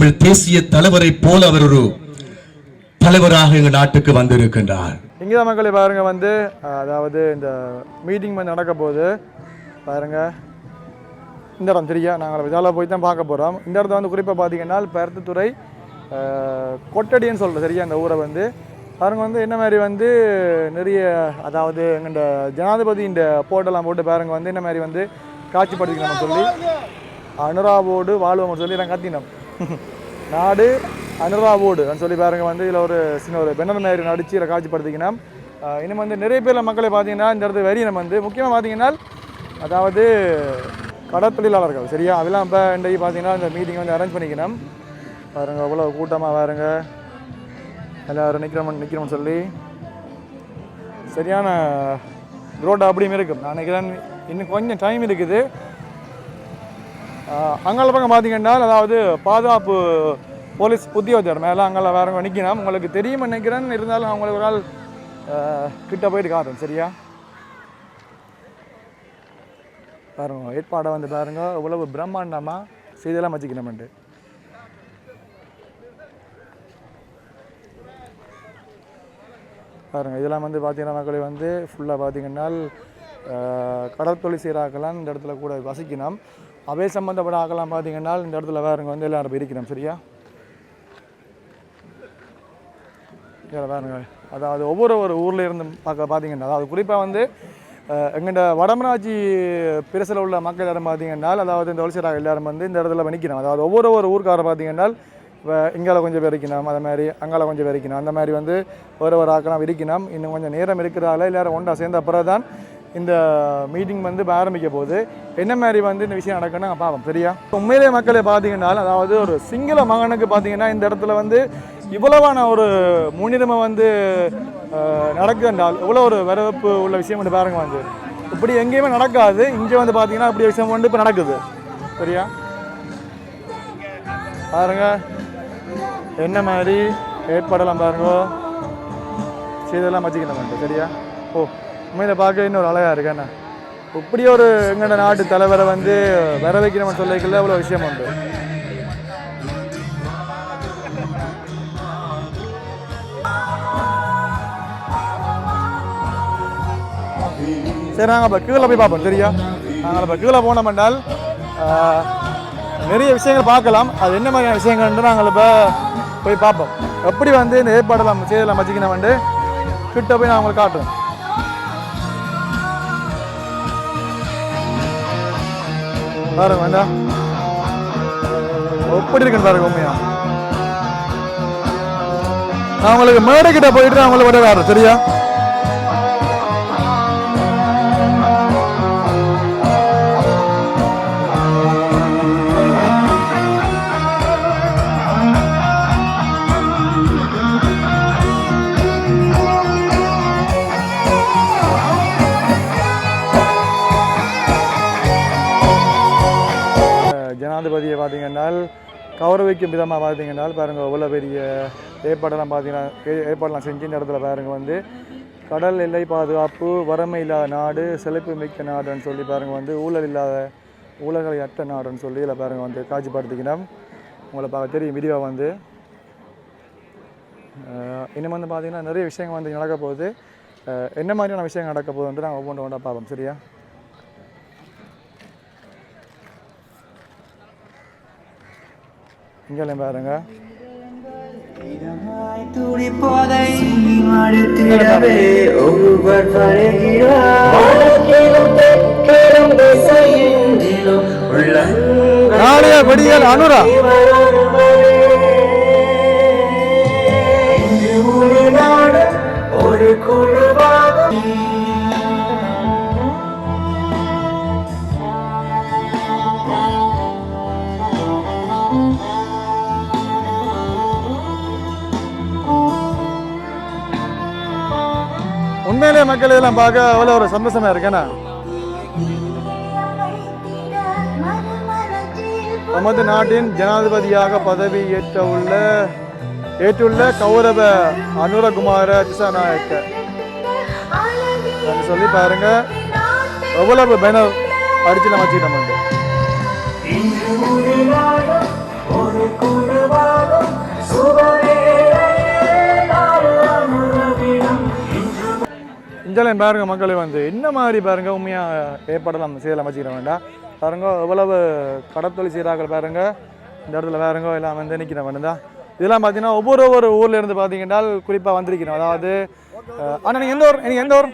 தமிழ் தேசிய தலைவரை போல அவர் ஒரு தலைவராக எங்கள் நாட்டுக்கு வந்திருக்கின்றார். இங்கே தான் மக்களை பாருங்க வந்து அதாவது இந்த மீட்டிங் வந்து நடக்க போகுது. பாருங்க. இந்த இடம் தெரியா? நாங்கள் இதால் போய் தான் பார்க்க போகிறோம் இந்த இடத்த வந்து குறிப்பாக பார்த்தீங்கன்னா பருத்தித்துறை கொட்டடின்னு சொல்கிறோம் சரியா இந்த ஊரை வந்து. பாருங்க வந்து என்ன மாதிரி வந்து நிறைய அதாவது எங்கள்ட ஜனாதிபதி இந்த போட்டெல்லாம் போட்டு பாருங்க வந்து என்ன மாதிரி வந்து காட்சிப்படுத்திக்கணும் சொல்லி அனுராவோடு வாழ்வோம்னு சொல்லி நான் கத்தினோம். நாடு அனுராவோடு சொல்லி பாருங்க வந்து இதில் ஒரு சின்ன ஒரு பெண்ணர் மாதிரி நடிச்சு இதில் காட்சிப்படுத்திக்கணும் இன்னும் வந்து நிறைய பேர் மக்களை பார்த்தீங்கன்னா இந்த இடத்துல வரி நம்ம வந்து முக்கியமாக பார்த்தீங்கன்னா அதாவது கடற்தொழிலாளர்கள் சரியா? அதெல்லாம் இப்போ இன்றைக்கு பார்த்தீங்கன்னா இந்த மீட்டிங் வந்து அரேஞ்ச் பண்ணிக்கணும். பாருங்க அவ்வளோ கூட்டமாக பாருங்க. எல்லாரும் நிற்கிறோம் நிற்கிறோம்னு சொல்லி. சரியான ரோடு அப்படியும் இருக்கும் நான் நினைக்கிறேன் இன்னும் கொஞ்சம் டைம் இருக்குது. அங்கால பக்கம் பார்த்தீங்கன்னா அதாவது பாதுகாப்பு போலீஸ் உத்தியோகத்தர் மேலே அங்கே வேறவங்க நிற்கணும் உங்களுக்கு தெரியும் நினைக்கிறேன். இருந்தாலும் அவங்களுக்கு ஒரு ஆள் கிட்ட போயிட்டு காட்டும் சரியா? பாருங்க ஏற்பாடை வந்து பாருங்க. இவ்வளவு பிரம்மாண்டமாக செய்தெல்லாம் வச்சுக்கணுமெண்டு பாருங்க இதெல்லாம் வந்து பார்த்தீங்கன்னா மக்களை வந்து ஃபுல்லாக பார்த்தீங்கன்னா கடற்தொழில் செய்கிறாக்கெல்லாம் இந்த இடத்துல கூட வசிக்கணும். அவை சம்மந்தப்பட்ட ஆக்கெல்லாம் பார்த்தீங்கன்னா இந்த இடத்துல வேறுங்க வந்து எல்லாரும் இருக்கணும் சரியா? இதில் பாருங்க அதாவது ஒவ்வொரு ஒரு ஊரில் இருந்து பார்க்க பார்த்தீங்கன்னா அதாவது குறிப்பாக வந்து எங்கள்கிட்ட வடமராட்சி பிரசில் உள்ள மக்கள் எல்லாரும் பார்த்தீங்கன்னா அதாவது இந்த ஒலிசராக எல்லாரும் வந்து இந்த இடத்துல நிற்கணும் அதாவது ஒவ்வொரு ஒரு ஊர்க்காரர் பார்த்தீங்கன்னா இப்போ இங்கால கொஞ்சம் பேர் இருக்கணும் மாதிரி அங்கால கொஞ்சம் பேர் இருக்கணும் அந்த மாதிரி வந்து ஒரு ஒரு ஆக்கலாம் இருக்கணும் இன்னும் கொஞ்சம் நேரம் இருக்கிறதால எல்லாரும் ஒன்றா சேர்ந்த பிறகு தான் இந்த மீட்டிங் வந்து இப்ப ஆரம்பிக்க போகுது. என்ன மாதிரி வந்து இந்த விஷயம் நடக்குன்னு பார்ப்போம். சரியா? உண்மையிலே மக்களை பார்த்தீங்கன்னா அதாவது ஒரு சிங்கள மகனுக்கு பார்த்தீங்கன்னா இந்த இடத்துல வந்து இவ்வளவான ஒரு முன்னுரிமை வந்து நடக்குது நடக்குதுன்றால் இவ்வளோ ஒரு வரவேற்பு உள்ள விஷயம் வந்து பாருங்க வந்து. இப்படி எங்கேயுமே நடக்காது. இங்கே வந்து பார்த்தீங்கன்னா இப்படி விஷயம் வந்து இப்போ நடக்குது. சரியா? பாருங்க. என்ன மாதிரி ஏற்பாடெல்லாம் பாருங்க. செய்தெல்லாம் வச்சுக்கணும் சரியா? ஓ உண்மையில பார்க்க இன்னொரு அழகா இருக்கு. என்ன? இப்படி ஒரு எங்கட நாட்டு தலைவரை வந்து வர வைக்கணும்னு சொல்லிக்கல அவ்வளோ விஷயம் உண்டு. சரி நாங்கள் இப்போ கீழே போய் பார்ப்போம் சரியா? நாங்கள் இப்போ கீழே போனோம் என்றால் நிறைய விஷயங்கள் பார்க்கலாம். அது என்ன மாதிரியான விஷயங்கள்னு நாங்கள் இப்போ போய் பார்ப்போம். எப்படி வந்து இந்த ஏற்பாடெல்லாம் செய்தெல்லாம் வச்சுக்கணும் வந்து கிட்ட போய் நான் உங்களுக்கு காட்டுறேன். பாருங்க வேண்டாம் எப்படி இருக்குன்னு பாருங்க உண்மையா? நான் உங்களுக்கு மேடை கிட்ட போயிட்டு நான் உங்களுக்கு விட வேறு சரியா? ஜனாதிபதியை பார்த்தீங்கன்னா கௌரவிக்கும் விதமாக பார்த்தீங்கன்னா பாருங்க அவ்வளோ பெரிய ஏற்பாடெல்லாம் பார்த்தீங்கன்னா ஏ- ஏற்பாடெல்லாம் செஞ்சு இந்த இடத்துல பாருங்க வந்து கடல் எல்லை பாதுகாப்பு வறுமை இல்லாத நாடு செழிப்பு மிக்க நாடுன்னு சொல்லி பாருங்க வந்து ஊழல் இல்லாத ஊழல்களை அற்ற நாடுன்னு சொல்லி இதில் பாருங்க வந்து காட்சிப்படுத்திக்கணும் உங்களை பார்க்க தெரியும் விரிவாக வந்து. இன்னும் வந்து பார்த்தீங்கன்னா நிறைய விஷயங்கள் வந்து நடக்க போகுது. என்ன மாதிரியான விஷயங்கள் நடக்க போகுதுன்ட்டு நாங்கள் ஒவ்வொன்று ஒன்றா பார்ப்போம் சரியா? இங்கேயும் பாருங்க. இதமாய் துடிப்பதை மறுத்திடவே ஒருவர் வருகிறார். விடியல் அனுரா. ஒரு நாடு உண்மையிலே மக்கள் இதெல்லாம் பார்க்க அவ்வளோ ஒரு சந்தோஷமா இருக்கேண்ணா நமது நாட்டின் ஜனாதிபதியாக பதவி ஏற்ற உள்ள ஏற்றுள்ள கௌரவ அனுரகுமார திசாநாயக்க. சொல்லி பாருங்க. எவ்வளவு பேனர் அடிச்சு நம்ம வச்சுக்கிட்டோம். இஞ்சலையும் பாருங்க மக்களே வந்து என்ன மாதிரி பாருங்க உண்மையாக ஏற்பாடெல்லாம் செய்யலாம் வச்சுக்கிற வேண்டாம் பாருங்க எவ்வளவு கடத்தொழில் செய்கிறார்கள் பாருங்க. இந்த இடத்துல பாருங்க எல்லாம் வந்து நிற்கிற வேண்டாம் இதெல்லாம் பார்த்தீங்கன்னா ஒவ்வொரு ஒவ்வொரு ஊர்ல இருந்து பார்த்தீங்கன்னா குறிப்பாக வந்திருக்கிறோம். அதாவது ஆனால் நீங்கள் எந்த ஊர்? நீங்கள் எந்த ஊர்?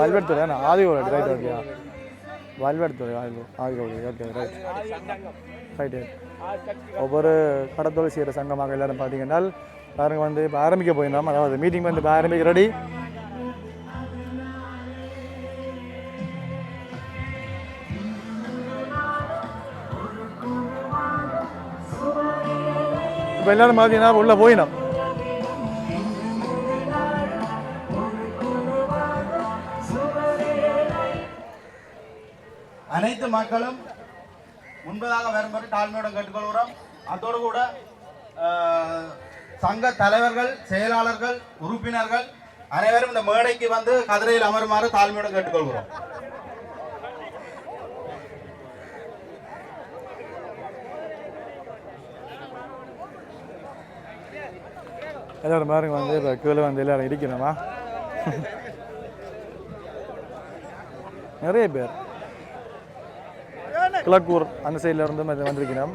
வல்வெடுத்துறை அண்ணா ஆதிகோடு ரைட் ஓகே வல்வெடுத்துறை ஆதிகோ ஆதிகோடு ஓகே ரைட் ரைட் ஒவ்வொரு கடத்தொழில் செய்கிற சங்கமாக எல்லாரும் பார்த்தீங்கன்னா பாருங்க வந்து இப்போ ஆரம்பிக்க போயிருந்தோம் அதாவது மீட்டிங் வந்து இப்போ ஆரம்பிக்க ரெடி இப்போ எல்லாரும் பார்த்தீங்கன்னா உள்ள போயினோம் அனைத்து மக்களும் முன்பதாக வரும்படி தாழ்மையுடன் கேட்டுக்கொள்கிறோம். அதோடு கூட சங்க தலைவர்கள் செயலாளர்கள் உறுப்பினர்கள் அனைவரும் இந்த மேடைக்கு வந்து கதிரையில் அமருமாறு தாழ்மையுடன் கேட்டுக்கொள்கிறோம். எல்லாரும் பாருங்க வந்து இப்போ கீழே வந்து எல்லாரும் இடிக்கணுமா நிறைய பேர். கிழக்கூர் அந்த சைடில் இருந்து வந்திருக்கிறோம்.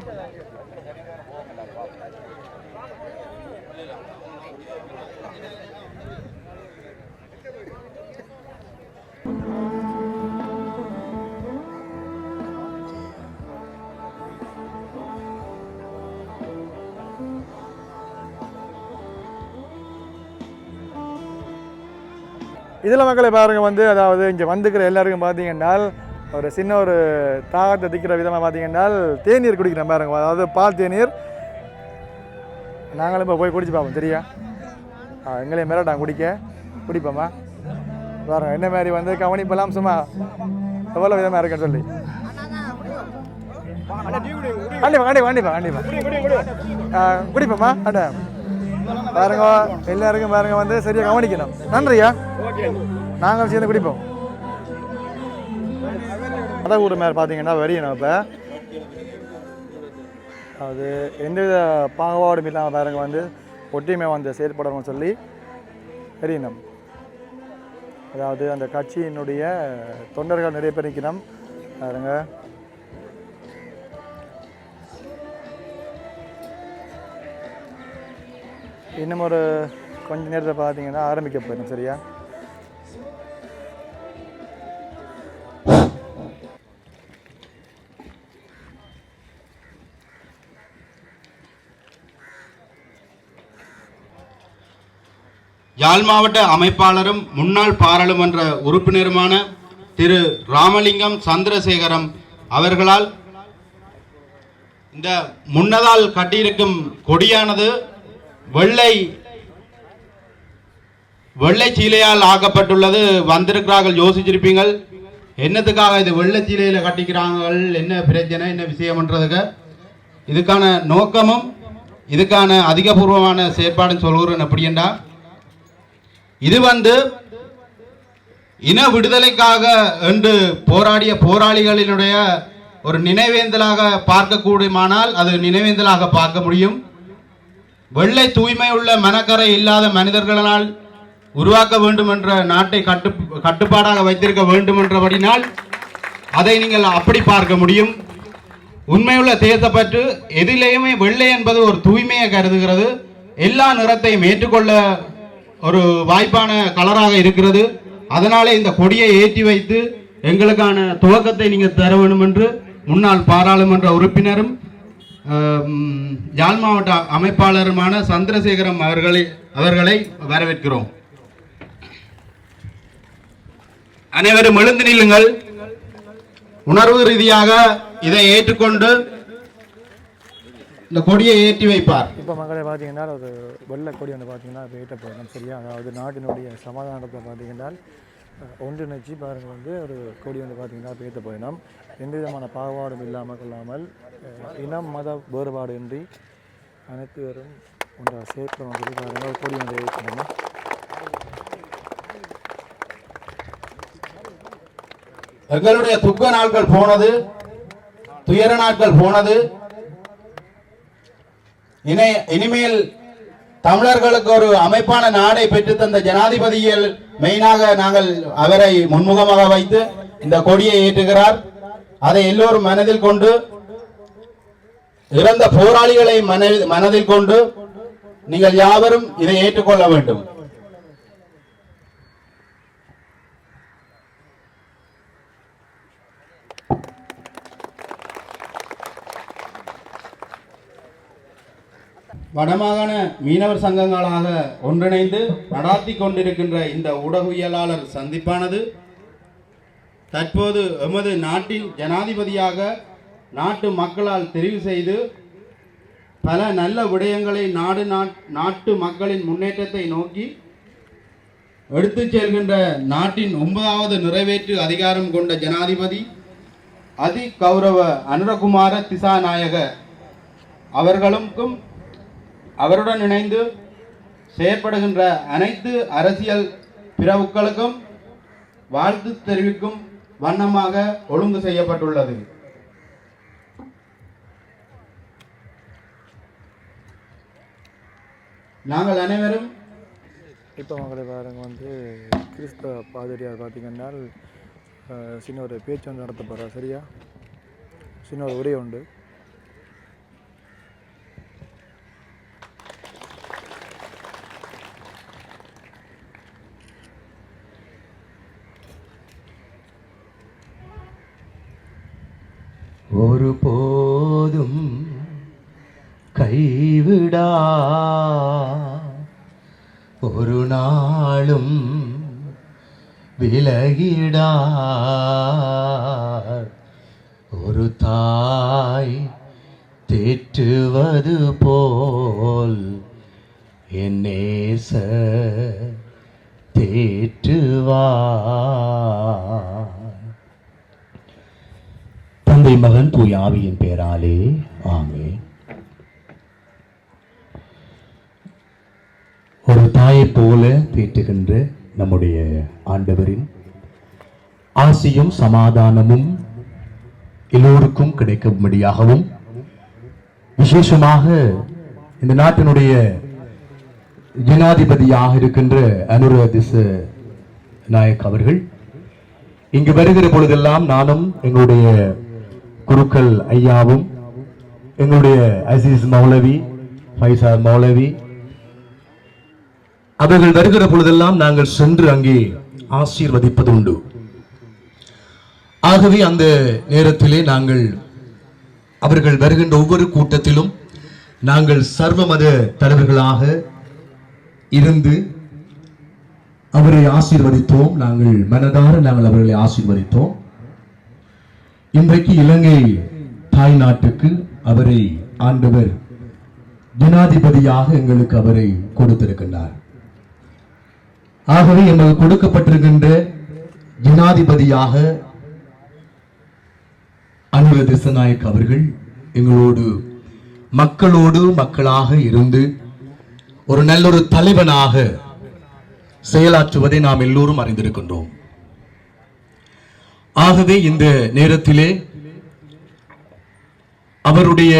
இதில் மக்களை பாருங்கள் வந்து அதாவது இங்கே வந்துக்கிற எல்லாருக்கும் பார்த்தீங்கன்னா ஒரு சின்ன ஒரு தாகத்தை திக்கிற விதமாக பார்த்தீங்கன்னா தேநீர் குடிக்கிறோம் பாருங்க அதாவது பால் தேநீர். நாங்களும் இப்போ போய் குடிச்சு பார்ப்போம் தெரியா ஆ, எங்களையும் மிரட்டான் குடிக்க குடிப்போம்மா பாருங்க என்ன மாதிரி வந்து கவனிப்பெல்லாம் சும்மா எவ்வளோ விதமாக இருக்குன்னு சொல்லி. கண்டிப்பா கண்டிப்பா கண்டிப்பா கண்டிப்பா குடிப்போம்மா குடிப்போமா பாருங்க எல்லாருக்கும் பாருங்க வந்து சரியா கவனிக்கணும். நன்றியா? நாங்கள் சேர்ந்து குடிப்போம். மத கூட மேலே பார்த்தீங்கன்னா வெடியணும் இப்போ. அது எந்தவித பாகுபாடும் இல்லாமல் பாருங்க வந்து ஒற்றுமை வந்து செயல்படணும்னு சொல்லி தெரியணும் அதாவது அந்த கட்சியினுடைய தொண்டர்கள் நிறைய பேர் நிற்கணும் பாருங்கள் இன்னும் ஒரு கொஞ்ச நேரத்தில் பார்த்தீங்கன்னா ஆரம்பிக்க போயிடும் சரியா? யாழ் மாவட்ட அமைப்பாளரும் முன்னாள் பாராளுமன்ற உறுப்பினருமான திரு ராமலிங்கம் சந்திரசேகரம் அவர்களால் இந்த முன்னதால் கட்டியிருக்கும் கொடியானது வெள்ளை வெள்ளை சீலையால் ஆக்கப்பட்டுள்ளது. வந்திருக்கிறார்கள் யோசிச்சிருப்பீங்கள். என்னத்துக்காக இது வெள்ளை சீலையில் கட்டிக்கிறாங்கள்? என்ன பிரச்சனை? என்ன விஷயம்ன்றதுக்கு? இதுக்கான நோக்கமும் இதுக்கான அதிகபூர்வமான செயற்பாடுன்னு சொல்கிறேன் எப்படின்னா இது வந்து இன விடுதலைக்காக என்று போராடிய போராளிகளினுடைய ஒரு நினைவேந்தலாக பார்க்கக்கூடுமானால் அது நினைவேந்தலாக பார்க்க முடியும். வெள்ளை தூய்மை உள்ள மனக்கரை இல்லாத மனிதர்களால் உருவாக்க வேண்டும் என்ற நாட்டை கட்டு கட்டுப்பாடாக வைத்திருக்க வேண்டும் என்றபடினால் அதை நீங்கள் அப்படி பார்க்க முடியும். உண்மையுள்ள தேசப்பற்று எதிலேயுமே வெள்ளை என்பது ஒரு தூய்மையை கருதுகிறது. எல்லா நிறத்தையும் ஏற்றுக்கொள்ள ஒரு வாய்ப்பான கலராக இருக்கிறது. அதனாலே இந்த கொடியை ஏற்றி வைத்து எங்களுக்கான துவக்கத்தை நீங்கள் தர வேண்டும் என்று முன்னாள் பாராளுமன்ற உறுப்பினரும் யாழ் மாவட்ட அமைப்பாளருமான சந்திரசேகரம் அவர்களை அவர்களை வரவேற்கிறோம். அனைவரும் எழுந்து நில்லுங்கள். உணர்வு ரீதியாக இதை ஏற்றுக்கொண்டு இந்த கொடியை ஏற்றி வைப்பார். இப்போ மக்களை பார்த்தீங்கன்னா ஒரு வெள்ளை கொடி வந்து பார்த்தீங்கன்னா வெயிட்ட சரியா? அதாவது நாட்டினுடைய சமாதானத்தை பார்த்தீங்கன்னா ஒன்றிணைச்சி பாருங்கள் வந்து ஒரு கொடி வந்து பார்த்தீங்கன்னா பேத்த போயிடும். எந்த விதமான பாகுபாடும் இல்லாமல் கொள்ளாமல் இனம் மத வேறுபாடு இன்றி அனைத்து பேரும் ஒன்றாக சேர்க்கணும் சொல்லி பாருங்கள் கொடி வந்து ஏற்றணும் எங்களுடைய துக்க நாட்கள் போனது துயர நாட்கள் போனது. இனிமேல் தமிழர்களுக்கு ஒரு அமைப்பான நாடை பெற்று தந்த ஜனாதிபதிகள் மெயினாக நாங்கள் அவரை முன்முகமாக வைத்து இந்த கொடியை ஏற்றுகிறார். அதை எல்லோரும் மனதில் கொண்டு இறந்த போராளிகளை மன- மனதில் கொண்டு நீங்கள் யாவரும் இதை ஏற்றுக்கொள்ள வேண்டும். வடமாகாண மீனவர் சங்கங்களாக ஒன்றிணைந்து நடாத்தி கொண்டிருக்கின்ற இந்த ஊடகவியலாளர் சந்திப்பானது தற்போது எமது நாட்டின் ஜனாதிபதியாக நாட்டு மக்களால் தெரிவு செய்து பல நல்ல விடயங்களை நாடு நாட்- நாட்டு மக்களின் முன்னேற்றத்தை நோக்கி எடுத்துச் செல்கின்ற நாட்டின் ஒன்பதாவது நிறைவேற்று அதிகாரம் கொண்ட ஜனாதிபதி அதி கௌரவ அனுரகுமார திசாநாயக அவர்களுக்கும் அவருடன் இணைந்து செயற்படுகின்ற அனைத்து அரசியல் பிரவுக்களுக்கும் வாழ்த்து தெரிவிக்கும் வண்ணமாக ஒழுங்கு செய்யப்பட்டுள்ளது. நாங்கள் அனைவரும் இப்போ அவங்களை பாருங்க வந்து கிறிஸ்தவ பாதிரியார் பார்த்தீங்கன்னா சின்ன ஒரு பேச்சு வந்து நடத்த போகிறார் சரியா? சின்ன ஒரு உரை உண்டு. ஒரு போதும் கைவிடா. ஒரு நாளும் விலகிடா. ஒரு தாய் தேற்றுவது போல் என் நேச தேற்றுவார் தந்தை மகன் தூய் ஆவியின் பேராலே. ஆமே ஒரு தாயை போல தேற்றுகின்ற நம்முடைய ஆண்டவரின் ஆசியும் சமாதானமும் எல்லோருக்கும் கிடைக்கும்படியாகவும் விசேஷமாக இந்த நாட்டினுடைய ஜனாதிபதியாக இருக்கின்ற அனுர திச நாயக் அவர்கள் இங்கு வருகிற பொழுதெல்லாம் நானும் எங்களுடைய குருக்கள் ஐயாவும் எங்களுடைய அசீஸ் மௌலவி ஃபைசார் மௌலவி. அவர்கள் வருகிற பொழுதெல்லாம் நாங்கள் சென்று அங்கே ஆசீர்வதிப்பது உண்டு ஆகவே அந்த நேரத்திலே நாங்கள் அவர்கள் வருகின்ற ஒவ்வொரு கூட்டத்திலும் நாங்கள் சர்வ மத தலைவர்களாக இருந்து அவரை ஆசீர்வதித்தோம். நாங்கள் மனதார நாங்கள் அவர்களை ஆசீர்வதித்தோம். இன்றைக்கு இலங்கை தாய் நாட்டுக்கு அவரை ஆண்டவர் ஜனாதிபதியாக எங்களுக்கு அவரை கொடுத்திருக்கின்றார். ஆகவே எமக்கு கொடுக்கப்பட்டிருக்கின்ற ஜனாதிபதியாக அனுர திசநாயக் அவர்கள் எங்களோடு மக்களோடு மக்களாக இருந்து ஒரு நல்லொரு தலைவனாக செயலாற்றுவதை நாம் எல்லோரும் அறிந்திருக்கின்றோம். ஆகவே இந்த நேரத்திலே அவருடைய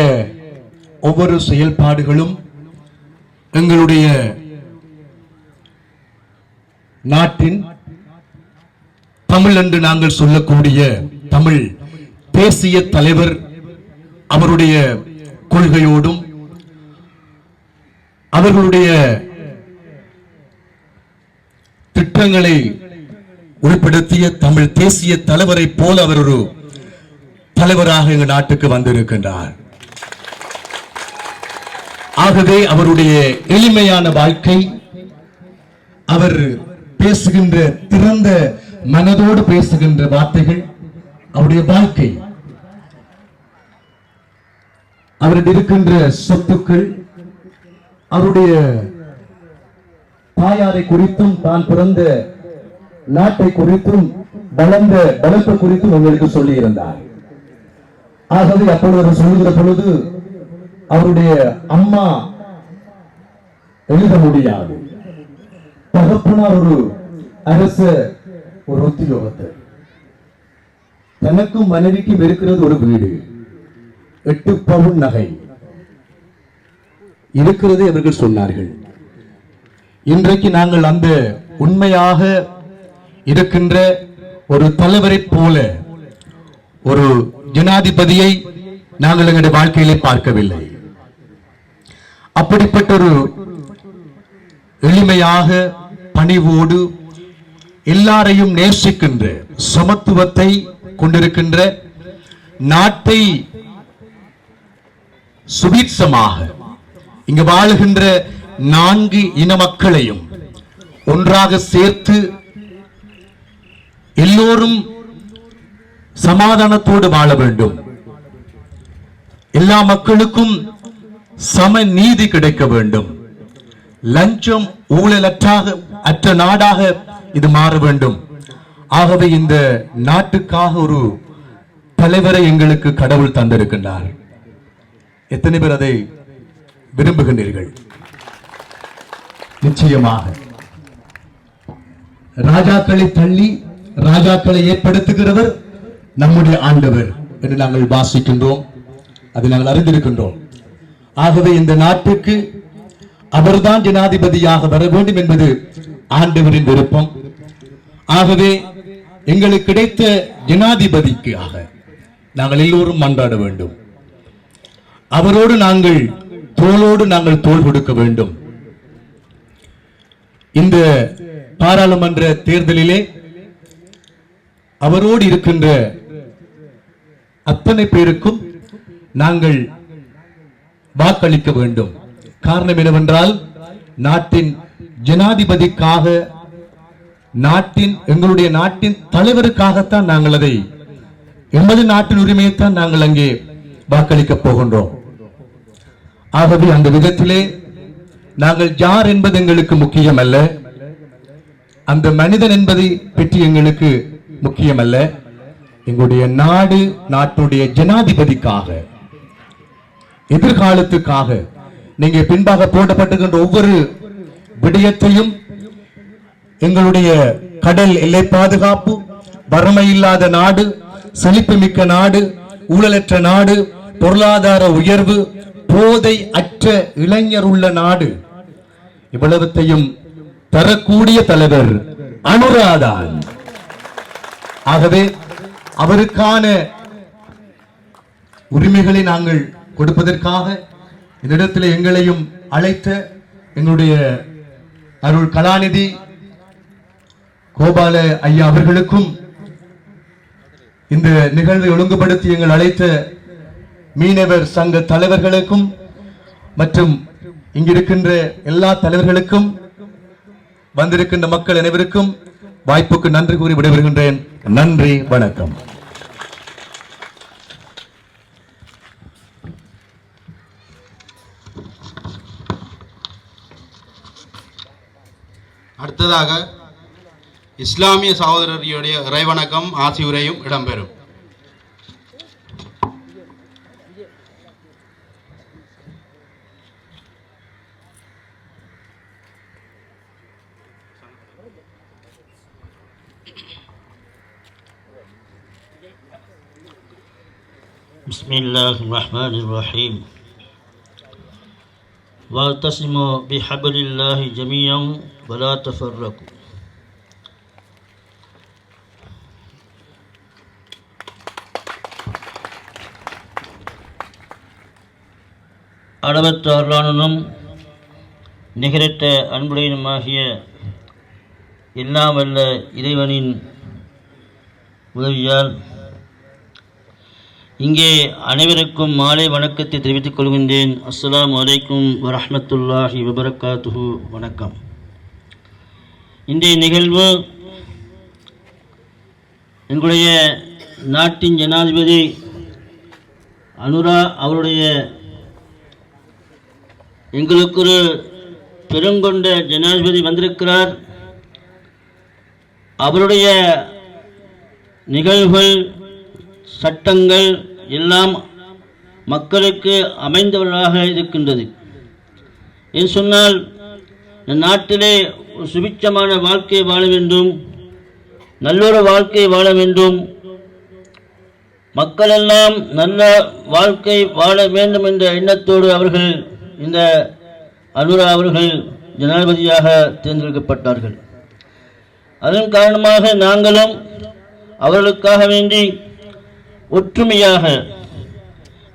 ஒவ்வொரு செயல்பாடுகளும் எங்களுடைய நாட்டின் தமிழ் என்று நாங்கள் சொல்லக்கூடிய தமிழ் தேசிய தலைவர் அவருடைய கொள்கையோடும் அவர்களுடைய திட்டங்களை உருப்படுத்திய தமிழ் தேசிய தலைவரை போல அவர் ஒரு தலைவராக எங்கள் நாட்டுக்கு வந்திருக்கின்றார். ஆகவே அவருடைய எளிமையான வாழ்க்கை அவர் பேசுகின்ற திறந்த மனதோடு பேசுகின்ற வார்த்தைகள் அவருடைய வாழ்க்கை. அவரிடம் இருக்கின்ற சொத்துக்கள் அவருடைய தாயாரை குறித்தும் தான் பிறந்த நாட்டை குறித்தும் வளர்ந்த வளர்ப்பு குறித்தும் உங்களுக்கு சொல்லியிருந்தார். ஆகவே அப்பொழுது சொல்லுகிற பொழுது அவருடைய அம்மா எழுத முடியாது. தகப்பனார் ஒரு அரச ஒரு உத்தியோகத்தர் தனக்கும் மனைவிக்கும் இருக்கிறது ஒரு வீடு. எட்டு பவுன் நகை. இருக்கிறது அவர்கள் சொன்னார்கள். இன்றைக்கு நாங்கள் அந்த உண்மையாக இருக்கின்ற ஒரு தலைவரைப் போல ஒரு ஜனாதிபதியை நாங்கள் எங்களுடைய வாழ்க்கையிலே பார்க்கவில்லை. அப்படிப்பட்ட ஒரு எளிமையாக பணிவோடு எல்லாரையும் நேசிக்கின்ற சமத்துவத்தை கொண்டிருக்கின்ற நாட்டை சுபீட்சமாக இங்கு வாழுகின்ற நான்கு இன மக்களையும் ஒன்றாக சேர்த்து எல்லோரும் சமாதானத்தோடு வாழ வேண்டும். எல்லா மக்களுக்கும் சம நீதி கிடைக்க வேண்டும். லஞ்சம் ஊழலற்றாக அற்ற நாடாக இது மாற வேண்டும். ஆகவே இந்த நாட்டுக்காக ஒரு தலைவரை எங்களுக்கு கடவுள் தந்திருக்கின்றார். எத்தனை பேர் அதை விரும்புகின்றீர்கள்? நிச்சயமாக. ராஜாக்களை தள்ளி ராஜாக்களை ஏற்படுத்துகிறவர் நம்முடைய ஆண்டவர் என்று நாங்கள் வாசிக்கின்றோம். அதை நாங்கள் அறிந்திருக்கின்றோம். ஆகவே இந்த நாட்டுக்கு அவர்தான் ஜனாதிபதியாக வர வேண்டும் என்பது ஆண்டவரின் விருப்பம். ஆகவே எங்களுக்கு கிடைத்த ஜனாதிபதிக்காக நாங்கள் எல்லோரும் மன்றாட வேண்டும். அவரோடு நாங்கள் தோளோடு நாங்கள் தோள் கொடுக்க வேண்டும். இந்த பாராளுமன்ற தேர்தலிலே அவரோடு இருக்கின்ற அத்தனை பேருக்கும் நாங்கள் வாக்களிக்க வேண்டும். காரணம் என்னவென்றால் நாட்டின் ஜனாதிபதிக்காக நாட்டின் எங்களுடைய நாட்டின் தலைவருக்காகத்தான் நாங்கள் அதை எமது நாட்டின் உரிமையைத்தான் நாங்கள் அங்கே வாக்களிக்க போகின்றோம். ஆகவே அந்த விதத்திலே நாங்கள் யார் என்பது எங்களுக்கு முக்கியம் அல்ல அந்த மனிதன் என்பதை பற்றி எங்களுக்கு முக்கியமல்ல எங்களுடைய நாடு நாட்டுடைய ஜனாதிபதிக்காக எதிர்காலத்துக்காக நீங்க பின்பாக போடப்பட்டுகின்ற ஒவ்வொரு விடயத்தையும் எங்களுடைய கடல் எல்லை பாதுகாப்பு வறுமை இல்லாத நாடு செழிப்புமிக்க நாடு ஊழலற்ற நாடு பொருளாதார உயர்வு போதை அற்ற இளைஞர் உள்ள நாடு இவ்வளவத்தையும் தரக்கூடிய தலைவர் அனுராதான். ஆகவே அவருக்கான உரிமைகளை நாங்கள் கொடுப்பதற்காக இந்த இடத்துல எங்களையும் அழைத்த எங்களுடைய அருள் கலாநிதி கோபால ஐயா அவர்களுக்கும் இந்த நிகழ்வை ஒழுங்குபடுத்தி எங்கள் அழைத்த மீனவர் சங்க தலைவர்களுக்கும் மற்றும் இங்கிருக்கின்ற எல்லா தலைவர்களுக்கும் வந்திருக்கின்ற மக்கள் அனைவருக்கும் வாய்ப்புக்கு நன்றி கூறி விடைபெறுகின்றேன். நன்றி வணக்கம். அடுத்ததாக இஸ்லாமிய சகோதரர்களுடைய இறைவணக்கம் ஆசி உரையும் இடம்பெறும். بسم الله الرحمن الرحيم واعتصموا بحبل الله جميعا ولا تفرقوا அளவற்ற அருளாளனும் நிகரற்ற அன்புடையனுமாகிய எல்லாம் வல்ல இறைவனின் உதவியால் இங்கே அனைவருக்கும் மாலை வணக்கத்தை தெரிவித்துக் கொள்கின்றேன். அஸ்லாம் அலைக்கும் வரஹ்மத்துல்லாஹி வபரகாத்துஹு. வணக்கம். இன்றைய நிகழ்வு எங்களுடைய நாட்டின் ஜனாதிபதி அனுரா அவருடைய எங்களுக்கு ஒரு பெருங்கொண்ட ஜனாதிபதி வந்திருக்கிறார். அவருடைய நிகழ்வுகள் சட்டங்கள் எல்லாம் மக்களுக்கு அமைந்தவர்களாக இருக்கின்றது. என்று சொன்னால் இந்த நாட்டிலே ஒரு சுபிச்சமான வாழ்க்கை வாழ வேண்டும் நல்லொரு வாழ்க்கை வாழ வேண்டும். மக்களெல்லாம் நல்ல வாழ்க்கை வாழ வேண்டும் என்ற எண்ணத்தோடு அவர்கள் இந்த அனுரா அவர்கள் ஜனாதிபதியாக தேர்ந்தெடுக்கப்பட்டார்கள். அதன் காரணமாக நாங்களும் அவர்களுக்காக வேண்டி ஒற்றுமையாக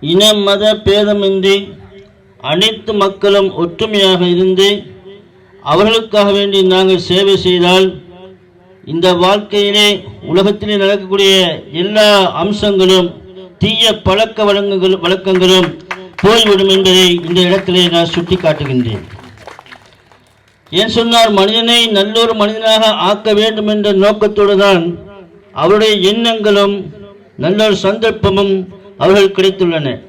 இன மத பேதமின்றி அனைத்து மக்களும் ஒற்றுமையாக இருந்து அவர்களுக்காக வேண்டி நாங்கள் சேவை செய்தால் இந்த வாழ்க்கையிலே உலகத்திலே நடக்கக்கூடிய எல்லா அம்சங்களும் தீய பழக்க வழங்குகள் வழக்கங்களும் போய்விடும் என்பதை இந்த இடத்திலே நான் சுட்டி காட்டுகின்றேன் ஏன் சொன்னார் மனிதனை நல்லொரு மனிதனாக ஆக்க வேண்டும் என்ற நோக்கத்தோடு தான் அவருடைய எண்ணங்களும் நல்ல சந்தர்ப்பமும் அவர்கள் கிடைத்துள்ளன.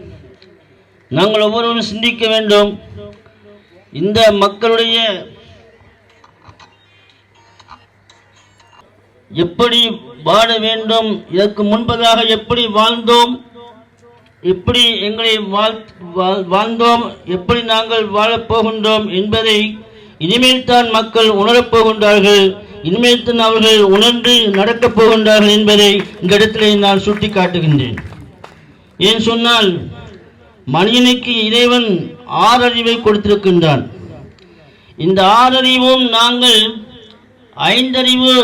நாங்கள் ஒவ்வொருவரும் சிந்திக்க வேண்டும். இந்த மக்களுடைய எப்படி வாழ வேண்டும் இதற்கு முன்பதாக எப்படி வாழ்ந்தோம் எப்படி எங்களை வாழ் வாழ்- வாழ்ந்தோம் எப்படி நாங்கள் வாழப் போகின்றோம் என்பதை இனிமேல் தான் மக்கள் உணரப் போகின்றார்கள். இனிமேத்தான் அவர்கள் உணர்ந்து நடக்கப் போகின்றார்கள் என்பதை இந்த இடத்திலே நான் சுட்டி காட்டுகின்றேன் ஏன் சொன்னால் மனிதனுக்கு இறைவன் ஆறறிவை கொடுத்திருக்கின்றான். இந்த ஆறறிவும் நாங்கள் ஐந்தறிவு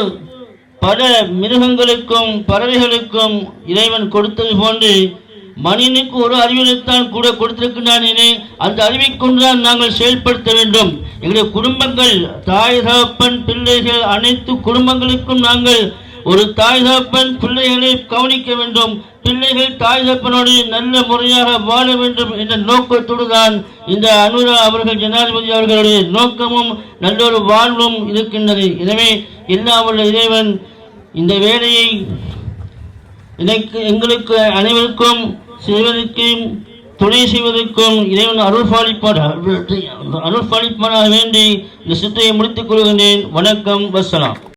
பல மிருகங்களுக்கும் பறவைகளுக்கும் இறைவன் கொடுத்தது போன்று மனிதனுக்கு ஒரு அறிவினைத்தான் கூட கொடுத்திருக்கின்றானே அந்த அறிவை கொண்டுதான் நாங்கள் செயல்படுத்த வேண்டும். எங்களுடைய குடும்பங்கள் தாய் தகப்பன் பிள்ளைகள் அனைத்து குடும்பங்களுக்கும் நாங்கள் ஒரு தாய் தகப்பன் பிள்ளைகளை கவனிக்க வேண்டும். பிள்ளைகள் தாய் தகப்பனோடு நல்ல முறையாக வாழ வேண்டும் என்ற நோக்கத்தோடு தான் இந்த அனுரா அவர்கள் ஜனாதிபதி அவர்களுடைய நோக்கமும் நல்லொரு வாழ்வும் இருக்கின்றது. எனவே எல்லா உள்ள இறைவன் இந்த வேலையை எனக்கு எங்களுக்கு அனைவருக்கும் செய்வதற்கும் துணை செய்வதற்கும் இறைவன் அருள்பாலிப்பார் அருள்பாலிப்பாராக வேண்டி இந்த சித்தையை முடித்துக் கொள்கின்றேன். வணக்கம் வசலாம்